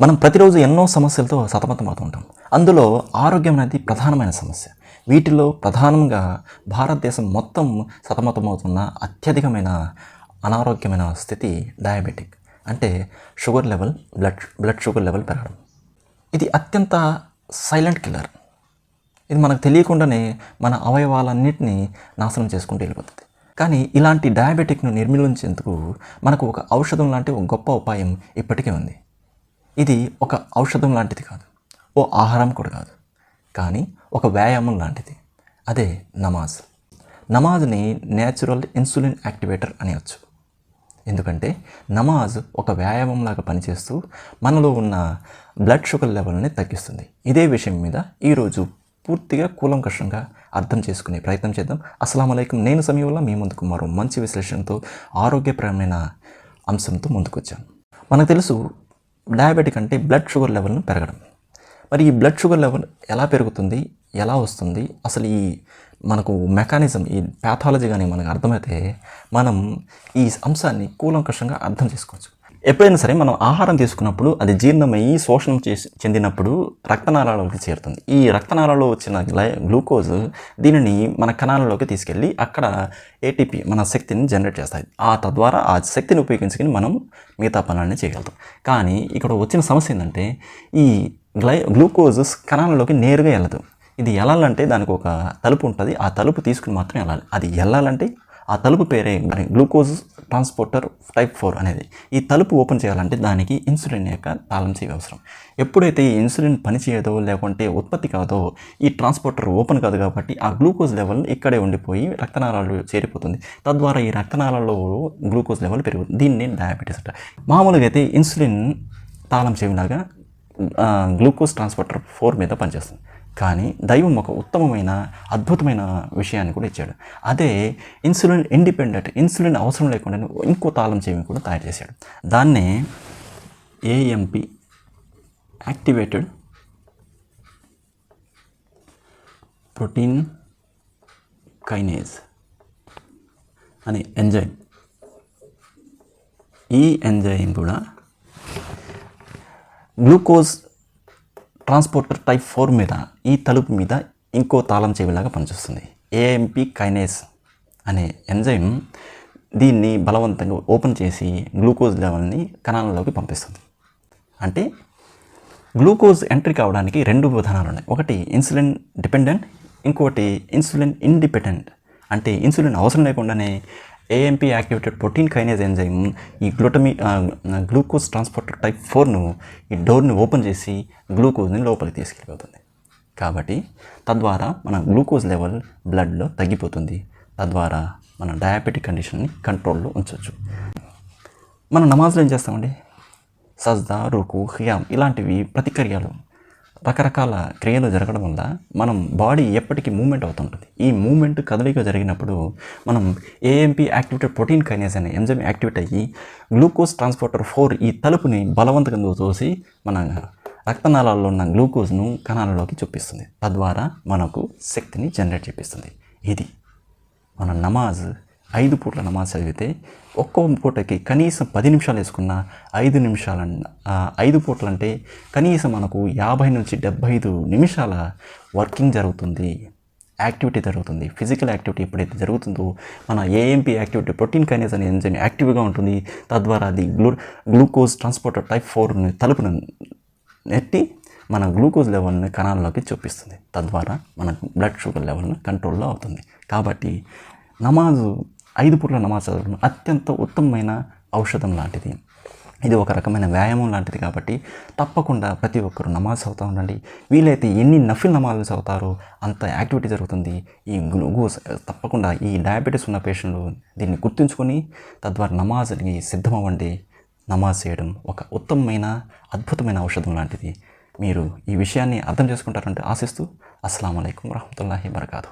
మనం ప్రతిరోజు ఎన్నో సమస్యలతో సతమతమవుతూ ఉంటాం అందులో ఆరోగ్యం అనేది ప్రధానమైన సమస్య. వీటిలో ప్రధానంగా భారతదేశం మొత్తం సతమతమవుతున్న అత్యధికమైన అనారోగ్యమైన స్థితి డయాబెటిక్. అంటే sugar level blood blood sugar level పెరగడం. ఇది అత్యంత సైలెంట్ కిల్లర్. ఇది మనకు తెలియకుండానే మన అవయవాలన్నింటినీ నాశనం చేసుకుంటూ వెళ్ళిపోతుంది. కానీ ఇలాంటి డయాబెటిక్ను నిర్మూలించేందుకు మనకు ఒక ఔషధం లాంటి ఒక గొప్ప ఉపాయం ఇప్పటికే ఉంది. ఇది ఒక ఔషధం లాంటిది కాదు. ఓ ఆహారం కూడా కాదు. కానీ ఒక వ్యాయామం లాంటిది. అదే నమాజ్. నమాజ్ని నేచురల్ ఇన్సులిన్ యాక్టివేటర్ అనేవచ్చు ఎందుకంటే నమాజ్ ఒక వ్యాయామంలాగా పనిచేస్తూ మనలో ఉన్న బ్లడ్ షుగర్ లెవెల్ని తగ్గిస్తుంది. ఇదే విషయం మీద ఈరోజు పూర్తిగా కూలంకషంగా అర్థం చేసుకునే ప్రయత్నం చేద్దాం. అస్సలం అయికం నేను సమయంలో మీ ముందుకు మరో మంచి విశ్లేషణతో ఆరోగ్యపరమైన అంశంతో ముందుకొచ్చాను. మనకు తెలుసు డయాబెటిక్ అంటే బ్లడ్ షుగర్ లెవెల్ను పెరగడం. మరి ఈ బ్లడ్ షుగర్ లెవెల్ ఎలా పెరుగుతుంది? ఎలా వస్తుంది? అసలు ఈ మనకు మెకానిజం ఈ ప్యాథాలజీ కానీ మనకు అర్థమైతే మనం ఈ అంశాన్ని కూలంకషంగా అర్థం చేసుకోవచ్చు. ఎప్పుడైనా సరే మనం ఆహారం తీసుకున్నప్పుడు అది జీర్ణమయ్యి శోషణం చేసి చెందినప్పుడు రక్తనాళాలలోకి చేరుతుంది. ఈ రక్తనాళాలో వచ్చిన గ్లూకోజ్ దీనిని మన కణాలలోకి తీసుకెళ్ళి అక్కడ ఏటీపీ మన శక్తిని జనరేట్ చేస్తాయి. ఆ తద్వారా ఆ శక్తిని ఉపయోగించుకొని మనం మిగతా పనులన్నీ చేయగలుగుతాం. కానీ ఇక్కడ వచ్చిన సమస్య ఏంటంటే ఈ గ్లై గ్లూకోజ్ కణాలలోకి నేరుగా వెళ్ళదు. ఇది వెళ్ళాలంటే దానికి ఒక తలుపు ఉంటుంది. ఆ తలుపు తీసుకుని మాత్రం వెళ్ళాలి. అది వెళ్ళాలంటే ఆ తలుపు పేరే మరి గ్లూకోజ్ ట్రాన్స్పోర్టర్ టైప్ ఫోర్ అనేది. ఈ తలుపు ఓపెన్ చేయాలంటే దానికి ఇన్సులిన్ యొక్క తాళం చేయ అవసరం ఎప్పుడైతే ఈ ఇన్సులిన్ పనిచేయదో లేకుంటే ఉత్పత్తి కాదో ఈ ట్రాన్స్పోర్టర్ ఓపెన్ కాదు కాబట్టి ఆ గ్లూకోజ్ లెవెల్ ఇక్కడే ఉండిపోయి రక్తనాళాలు చేరిపోతుంది. తద్వారా ఈ రక్తనాళాల్లో గ్లూకోజ్ లెవెల్ పెరుగుతుంది. దీన్ని డయాబెటీస్ అంట. మామూలుగా అయితే ఇన్సులిన్ తాళం చేయలాగా గ్లూకోజ్ ట్రాన్స్పోర్టర్ ఫోర్ మీద పనిచేస్తుంది. కానీ దైవం ఒక ఉత్తమమైన అద్భుతమైన విషయాన్ని కూడా ఇచ్చాడు. అదే ఇన్సులిన్ ఇండిపెండెంట్ ఇన్సులిన్ అవసరం లేకుండా ఇంకో తాళం చెవిని కూడా తయారు చేశాడు. దాన్నే ఏఎంపి యాక్టివేటెడ్ ప్రోటీన్ కైనేజ్ అనే ఎంజైమ్. ఈ ఎంజైమ్ కూడా గ్లూకోజ్ ట్రాన్స్పోర్టర్ టైప్ ఫోర్ మీద ఈ తలుపు మీద ఇంకో తాళం చెవిలాగా పనిచేస్తుంది. ఏఎంపి కైనేస్ అనే ఎంజైమ్ దీన్ని బలవంతంగా ఓపెన్ చేసి గ్లూకోజ్ లెవెల్ని కణాలలోకి పంపిస్తుంది. అంటే గ్లూకోజ్ ఎంట్రీ కావడానికి రెండు విధానాలు ఉన్నాయి. ఒకటి ఇన్సులిన్ డిపెండెంట్ ఇంకొకటి ఇన్సులిన్ ఇండిపెండెంట్ అంటే ఇన్సులిన్ అవసరం లేకుండానే AMP activated protein kinase enzyme ఈ గ్లూటమి గ్లూకోజ్ ట్రాన్స్పోర్టర్ టైప్ ఫోర్ను ఈ డోర్ని ఓపెన్ చేసి గ్లూకోజ్ని లోపలికి తీసుకెళ్ళిపోతుంది. కాబట్టి తద్వారా మన గ్లూకోజ్ లెవెల్ బ్లడ్లో తగ్గిపోతుంది. తద్వారా మన డయాబెటిక్ కండిషన్ని కంట్రోల్లో ఉంచవచ్చు మన నమాజ్లో ఏం చేస్తామండి? సజ్దా రుకు ఖియామ్ ఇలాంటివి ప్రతిక్రియలు రకరకాల క్రియలు జరగడం వల్ల మనం బాడీ ఎప్పటికీ మూమెంట్ అవుతుంటుంది. ఈ మూమెంట్ కదలిక జరిగినప్పుడు మనం ఏఎంపీ యాక్టివేటెడ్ ప్రోటీన్ కైనేస్ అనే ఎంజైమ్ యాక్టివేట్ అయ్యి గ్లూకోజ్ ట్రాన్స్పోర్టర్ ఫోర్ ఈ తలుపుని బలవంతంగా తోసి మన రక్తనాళాల్లో ఉన్న గ్లూకోజ్ను కణాలలోకి చూపిస్తుంది తద్వారా మనకు శక్తిని జనరేట్ చేపిస్తుంది. ఇది మన నమాజ్ ఐదు పూట్ల నమాజ్ చదివితే ఒక్కో పూటకి కనీసం పది నిమిషాలు వేసుకున్న ఐదు నిమిషాల ఐదు పూటలు అంటే కనీసం మనకు యాభై నుంచి డెబ్బై ఐదు నిమిషాల వర్కింగ్ జరుగుతుంది యాక్టివిటీ జరుగుతుంది. ఫిజికల్ యాక్టివిటీ ఎప్పుడైతే జరుగుతుందో మన ఏఎంపీ యాక్టివిటీ ప్రోటీన్ కైనేజ్ అనే ఎంజైమ్ యాక్టివ్గా ఉంటుంది. తద్వారా అది గ్లూ గ్లూకోజ్ ట్రాన్స్పోర్టర్ టైప్ ఫోర్ని తలుపును నెట్టి మన గ్లూకోజ్ లెవెల్ని కణాల్లోకి చూపిస్తుంది. తద్వారా మన బ్లడ్ షుగర్ లెవెల్ని కంట్రోల్లో అవుతుంది. కాబట్టి నమాజు ఐదు పూట్ల నమాజ్ చదవడం అత్యంత ఉత్తమమైన ఔషధం లాంటిది. ఇది ఒక రకమైన వ్యాయామం లాంటిది కాబట్టి తప్పకుండా ప్రతి ఒక్కరు నమాజ్ చదువుతూ ఉండండి. వీలైతే ఎన్ని నఫిల్ నమాజులు చదువుతారో అంత యాక్టివిటీ జరుగుతుంది. ఈ గ్లూకోజ్ తప్పకుండా ఈ డయాబెటీస్ ఉన్న పేషెంట్లు దీన్ని గుర్తుంచుకొని తద్వారా నమాజ్కి సిద్ధమవ్వండి. నమాజ్ చేయడం ఒక ఉత్తమమైన అద్భుతమైన ఔషధం లాంటిది. మీరు ఈ విషయాన్ని అర్థం చేసుకుంటారంటే ఆశిస్తూ అస్సలం అయికం వరహతుల్లాహి బరకాదు